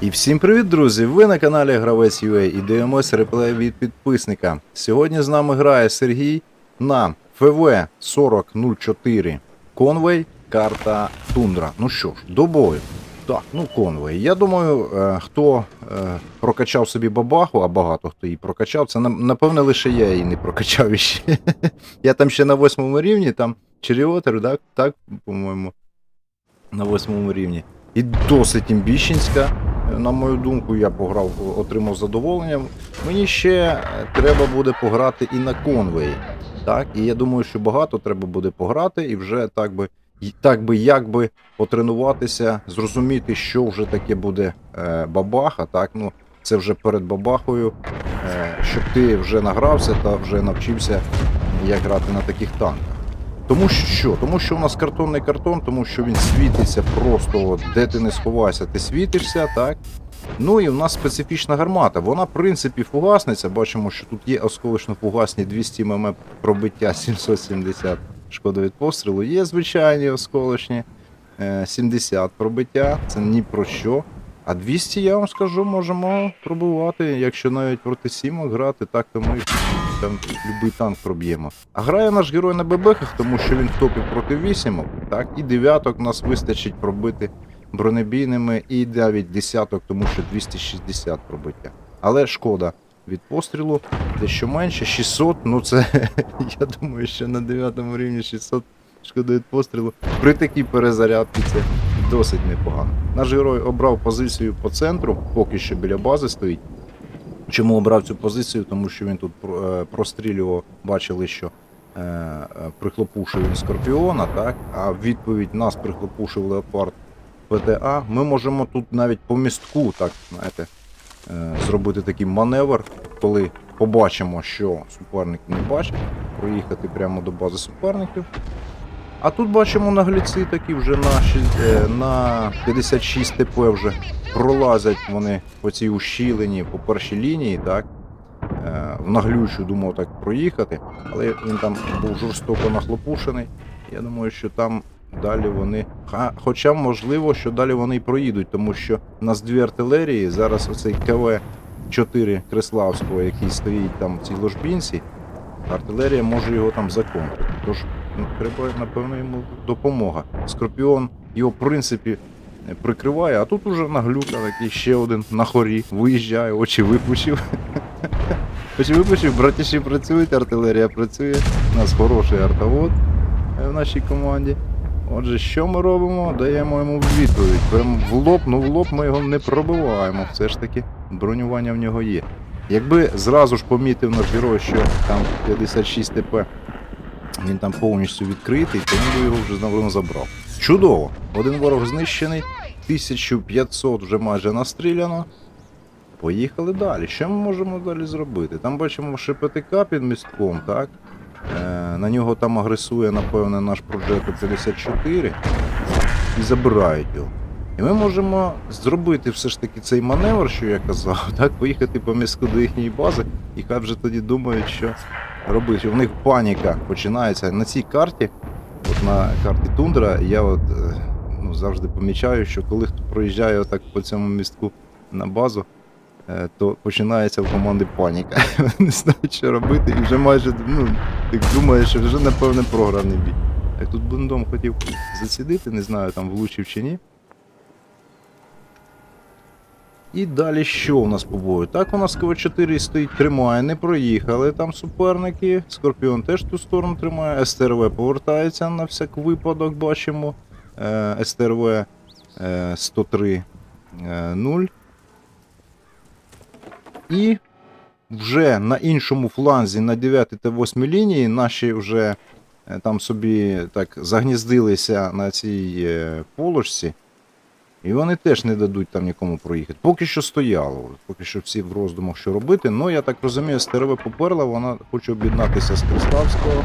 І всім привіт, друзі! Ви на каналі Гравець UA і дивимося реплей від підписника. Сьогодні з нами грає Сергій на ФВ 4004 Конвей, карта Тундра. Ну що ж, до бою. Так, ну конвей. Я думаю, е, хто е, прокачав собі бабаху, а багато хто її прокачав, це напевне лише я її не прокачав іще. Я там ще на восьмому рівні, там Черіотер, так, так, по-моєму, на восьмому рівні. І досить імбіщенська. На мою думку, я пограв, отримав задоволення. Мені ще треба буде пограти і на конвеї. Так, і я думаю, що багато треба буде пограти, і вже так би, так би як потренуватися, зрозуміти, що вже таке буде е, бабаха. Так, ну це вже перед бабахою, е, щоб ти вже награвся та вже навчився, як грати на таких танках. Тому що? Тому що у нас картонний картон, тому що він світиться просто, де ти не сховайся, ти світишся, так? Ну і у нас специфічна гармата. Вона, в принципі, фугасниця. Бачимо, що тут є осколочно-фугасні 200 мм пробиття 770 шкода від пострілу. Є звичайні осколочні е, 70 пробиття, це ні про що. А 200, я вам скажу, можемо пробувати. Якщо навіть проти сімок грати, так то ми там будь-який танк проб'ємо. А грає наш герой на бебехах, тому що він в топі проти вісімок, так, і дев'яток нас вистачить пробити бронебійними, і навіть десяток, тому що 260 пробиття. Але шкода від пострілу дещо менше, 600, ну це я думаю, що на 9 рівні 600 шкода від пострілу. При такій перезарядці це досить непогано. Наш герой обрав позицію по центру, поки що біля бази стоїть. Чому обрав цю позицію? Тому що він тут е, прострілював, бачили, що е, е, прихлопушив він Скорпіона, так? а в відповідь нас прихлопушив Леопард ПТА. Ми можемо тут навіть по містку, так, знаєте, зробити такий маневр, коли побачимо, що суперник не бачить, проїхати прямо до бази суперників. А тут бачимо нагліці такі вже на, шість- е, на 56 ТП вже пролазять вони по цій ущілині, по першій лінії, так. Е, В наглючу думав так проїхати, але він там був жорстоко нахлопушений. Я думаю, що там далі вони. Хоча, можливо, що далі вони і проїдуть, тому що у нас дві артилерії. Зараз оцей КВ-4 Криславського, який стоїть там в цій ложбінці, артилерія може його там законтрити. Тож треба, напевно, йому допомога. Скорпіон його, в принципі, прикриває, а тут уже наглюка такий ще один на хорі виїжджає, очі випучив. Очі випучив, братіші працюють, артилерія працює. У нас хороший артовод е, в нашій команді. Отже, що ми робимо? Даємо йому відповідь. Прямо в лоб, ну в лоб ми його не пробиваємо. Все ж таки, бронювання в нього є. Якби зразу ж помітив наш герой, що там 56 ТП, він там повністю відкритий, то він його вже напевно забрав. Чудово! Один ворог знищений, 1500 вже майже настріляно. Поїхали далі. Що ми можемо далі зробити? Там бачимо ШПТК під містком, так? Е, на нього там агресує, напевне, наш Progetto 54 і забирають його. І ми можемо зробити все ж таки цей маневр, що я казав, так, поїхати по містку до їхньої бази, і хай вже тоді думають, що робити. У них паніка починається на цій карті. От на карті Тундра я от, е, ну, завжди помічаю, що коли хто проїжджає отак по цьому містку на базу, е, то починається в команди паніка. Не знають, що робити, і вже майже ну, ти думаєш, що вже напевне програний бій. Як тут бундом хотів зацідити, не знаю, там влучив чи ні. І далі що у нас по бою? Так, у нас КВ-4 стоїть, тримає, не проїхали там суперники. Скорпіон теж ту сторону тримає. СТРВ повертається на всяк випадок, бачимо. Е, СТРВ е, 103 е, 0. І вже на іншому фланзі, на 9 та 8 лінії, наші вже е, там собі так загніздилися на цій е, полочці. І вони теж не дадуть там нікому проїхати. Поки що стояло, поки що всі в роздумах, що робити. Ну, я так розумію, стереве поперла, вона хоче об'єднатися з Криславського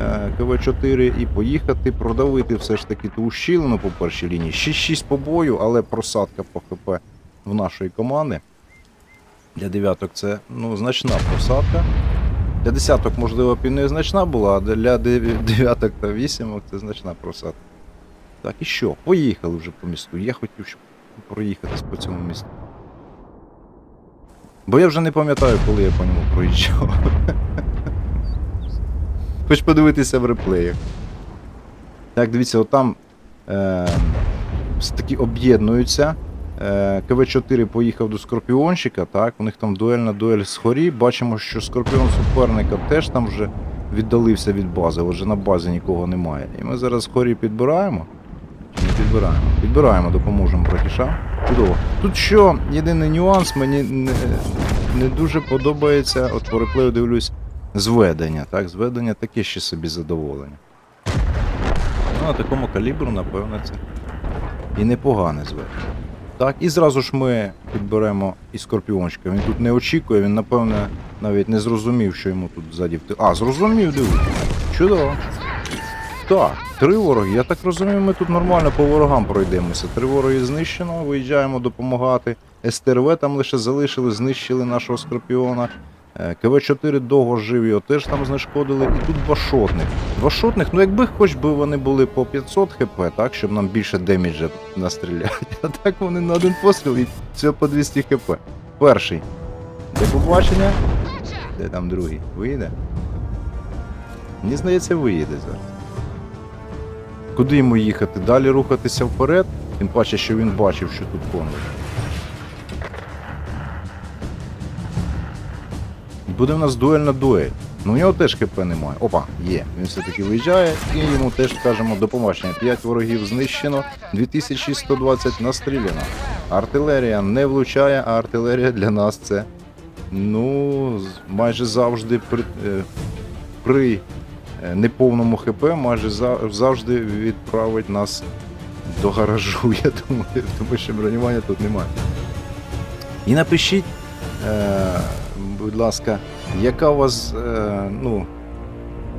е, КВ-4 і поїхати продавити все ж таки ту ущілину по першій лінії. 6-6 по бою, але просадка по ХП в нашої команди. Для дев'яток це ну, значна просадка. Для десяток, можливо, і не значна була, а для дев- дев'яток та вісімок це значна просадка. Так, і що? Поїхали вже по місту. Я хотів, щоб проїхатись по цьому місту. Бо я вже не пам'ятаю, коли я по ньому проїжджав. Хоч подивитися в реплеях. Так, дивіться, отам е, такі об'єднуються. Е, КВ-4 поїхав до Скорпіончика, так, у них там дуельна дуель з хорі. Бачимо, що Скорпіон суперника теж там вже віддалився від бази, отже на базі нікого немає. І ми зараз хорі підбираємо. Підбираємо? Підбираємо, допоможемо братішам. Чудово. Тут що, єдиний нюанс, мені не, не дуже подобається, от по дивлюсь, зведення. Так, зведення таке ще собі задоволення. Ну, на такому калібру, напевно, це і непогане зведення. Так, і зразу ж ми підберемо і скорпіончика. Він тут не очікує, він, напевне, навіть не зрозумів, що йому тут ззаді А, зрозумів, дивись. Чудово. Так, три вороги. Я так розумію, ми тут нормально по ворогам пройдемося. Три вороги знищено, виїжджаємо допомагати. СТРВ там лише залишили, знищили нашого скорпіона. Е, КВ-4 довго жив, його теж там знешкодили. І тут два шотних. Два шотних, ну якби хоч би вони були по 500 хп, так, щоб нам більше деміджа настріляти. А так вони на один постріл і все по 200 хп. Перший. До побачення. Де там другий? Вийде? Мені здається, виїде зараз. Куди йому їхати? Далі рухатися вперед, тим паче, що він бачив, що тут конвой. Буде в нас дуель на дуель. Ну у нього теж КП немає. Опа, є. Він все-таки виїжджає і йому теж кажемо допомагання. 5 ворогів знищено, 2120 настріляно. Артилерія не влучає, а артилерія для нас це. Ну, майже завжди при, е, при неповному ХП майже завжди відправить нас до гаражу, я думаю, тому що бронювання тут немає. І напишіть, е, будь ласка, яка у вас, е, ну,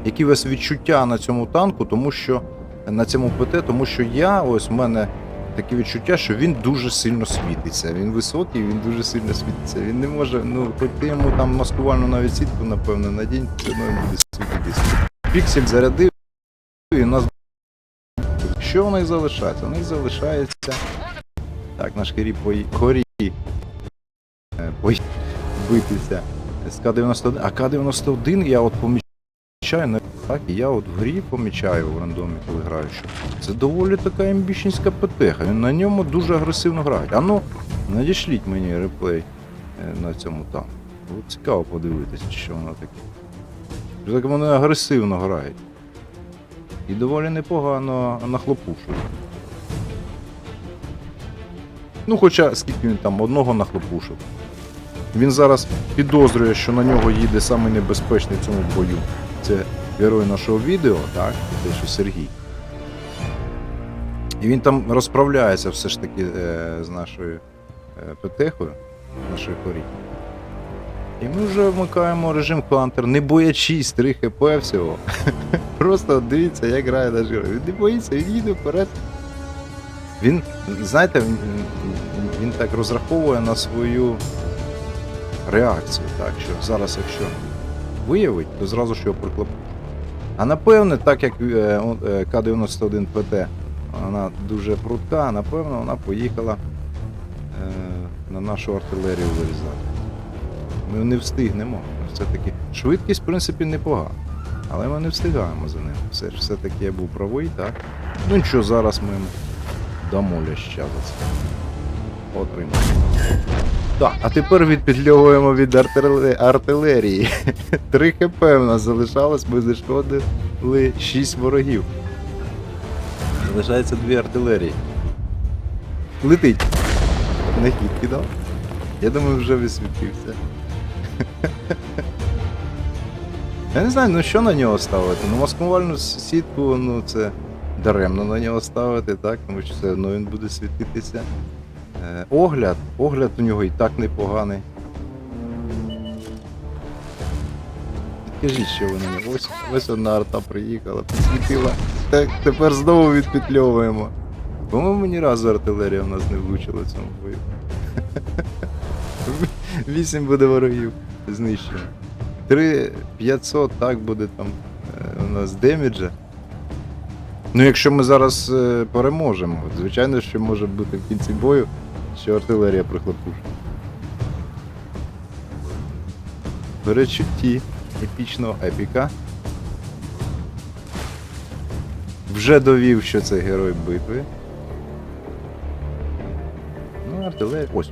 які у вас відчуття на цьому танку, тому що на цьому ПТ, тому що я, ось в мене таке відчуття, що він дуже сильно світиться. Він високий, він дуже сильно світиться. Він не може, ну, ти йому там маскувальну навіть сітку, напевно, надінь, все одно він буде світитися. Піксель зарядив, і у нас. Що в них залишається? У них залишається. Так. Хорі е, пої... битися з К-91. А К-91 я от помічаю, так, і я от в грі помічаю в рандомі, коли граю, що це доволі така амбічніська ПТХ. На ньому дуже агресивно грає. А ну, надішліть мені реплей е, на цьому. От цікаво подивитися, що воно таке. Так вони агресивно грають. І доволі непогано нахлопушують. Ну, хоча скільки він там одного нахлопушив. Він зараз підозрює, що на нього їде самий небезпечний в цьому бою. Це герой нашого відео, так? Те, що Сергій. І він там розправляється все ж таки е, з нашою е, ПТХою, нашою хорі. І ми вже вмикаємо режим Hunter, не боячись 3 хп всього. Просто дивіться, як грає наш герой. Він не боїться, він їде вперед. Він, знаєте, він, він так розраховує на свою реакцію, так, що зараз, якщо виявить, то зразу ж його приклопить. А напевне, так як е, е, К-91 ПТ, вона дуже прудка, напевно, вона поїхала е, на нашу артилерію вирізати. Ми не встигнемо. Все-таки швидкість, в принципі, непогана. Але ми не встигаємо за ним. Все ж все-таки я був правий, так? Ну нічого, зараз ми дамо ляща за це. Отримаємо. Так, а тепер відпетльовуємо від артиле- артилерії. 3 хп в нас залишалось, ми зашкодили 6 ворогів. Залишається дві артилерії. Летить. На хід кидав. Я думаю, вже висвітився. Я не знаю, ну що на нього ставити? Ну маскувальну сітку, ну це даремно на нього ставити, так? Тому що все одно він буде світитися. Е, огляд, огляд у нього і так непоганий. Підкажіть, що ви на. Ось, ось одна арта приїхала, підсвітила. Так, тепер знову відпетльовуємо. По-моєму, ні разу артилерія в нас не влучила цьому бою. Вісім буде ворогів знищено. 3500 так буде там е, у нас деміджа. Ну, якщо ми зараз е, переможемо, звичайно, що може бути в кінці бою, що артилерія прихлопушить. перечутті епічного епіка. Вже довів, що це герой битви. Ну, артилерія. Ось.